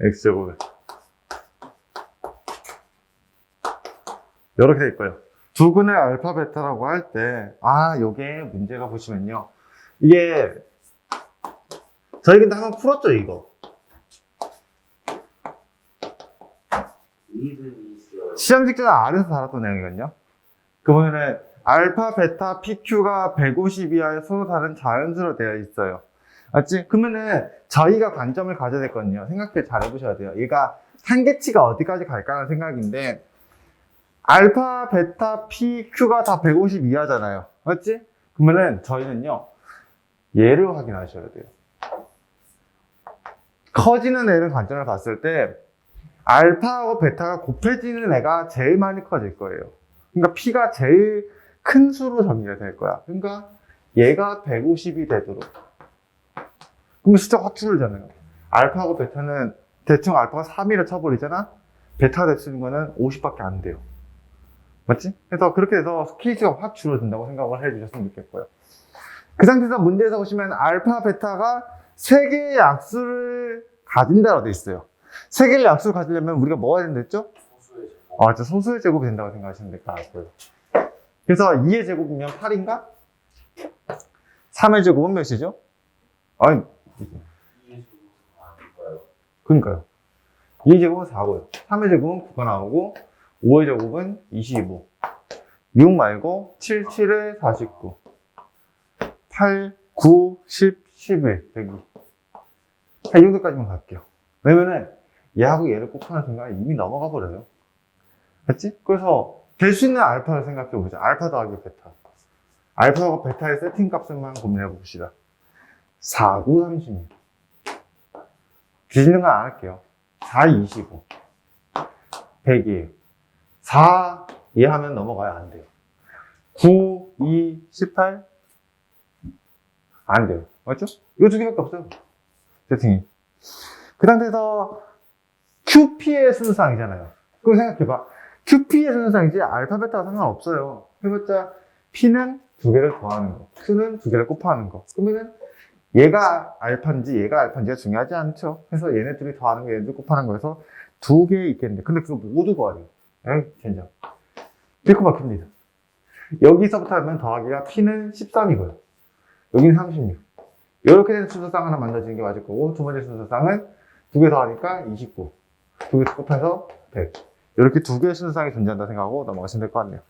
x제곱에 이렇게 돼 있고요. 두근의 알파 베타라고 할 때, 아, 요게 문제가 보시면요. 이게, 저희 근데 한번 풀었죠, 이거. 시험 직전 R에서 다뤘던 내용이거든요. 그 보면은, 알파, 베타, PQ가 150 이하의 서로 다른 자연수로 되어 있어요. 맞지? 그러면은, 저희가 관점을 가져야 되거든요. 생각해 잘 해보셔야 돼요. 얘가 한계치가 어디까지 갈까라는 생각인데, 알파, 베타, P, Q가 다 150 이하잖아요. 맞지? 그러면은 저희는요, 얘를 확인하셔야 돼요. 커지는 애를 관점을 봤을 때, 알파하고 베타가 곱해지는 애가 제일 많이 커질 거예요. 그러니까 P가 제일 큰 수로 정리가 될 거야. 그러니까 얘가 150이 되도록. 그럼 숫자 확 줄잖아요. 알파하고 베타는 대충 알파가 3이라 쳐버리잖아? 베타가 될수 있는 거는 50밖에 안 돼요. 맞지? 그래서 그렇게 해서 케이스가 확 줄어든다고 생각을 해 주셨으면 좋겠고요. 그 상태에서 문제에서 보시면 알파, 베타가 세 개의 약수를 가진다고 돼 있어요. 세 개의 약수를 가지려면 우리가 뭐가 된다 했죠? 소수의 제곱. 소수의 제곱이 된다고 생각하시면 될 것 같고요. 그래서 2의 제곱이면 8인가? 3의 제곱은 몇이죠? 아니, 그러니까요. 2의 제곱은 4고요. 3의 제곱은 9가 나오고, 5의 제곱은 25. 6 말고 7, 7에 49. 8, 9, 10, 11, 102. 한이 정도까지만 갈게요. 왜냐면은 얘하고 얘를 곱하는 순간 이미 넘어가 버려요. 맞지? 그래서 될 수 있는 알파를 생각해 보자. 알파 더하기 베타. 알파하고 베타의 세팅 값을만 고민해 봅시다. 4, 9, 36. 뒤지는 건 안 할게요. 4, 25. 100이에요. 4 이해하면 넘어가야 안 돼요. 9, 2, 18? 안 돼요. 맞죠? 이거 두 개밖에 없어요. 세팅이. 그 상태에서 QP의 순상이잖아요. 그럼 생각해봐. QP의 순상이지 알파, 베타가 상관없어요. 해봤자 P는 두 개를 더하는 거, Q는 두 개를 곱하는 거. 그러면은 얘가 알파인지 얘가 알파인지가 중요하지 않죠. 그래서 얘네들이 더하는 거, 얘네들 곱하는 거에서 두 개 있겠는데. 근데 그거 모두 더하래요. 에이, 젠장. 이렇게 막힙니다. 여기서부터 하면 더하기가 P는 13이고요. 여기는 36. 이렇게 된 순서상 하나 만들어지는 게 맞을 거고, 두 번째 순서상은 두 개 더하니까 29. 두 개 곱해서 100. 이렇게 두 개의 순서상이 존재한다 생각하고 넘어가시면 될 것 같네요.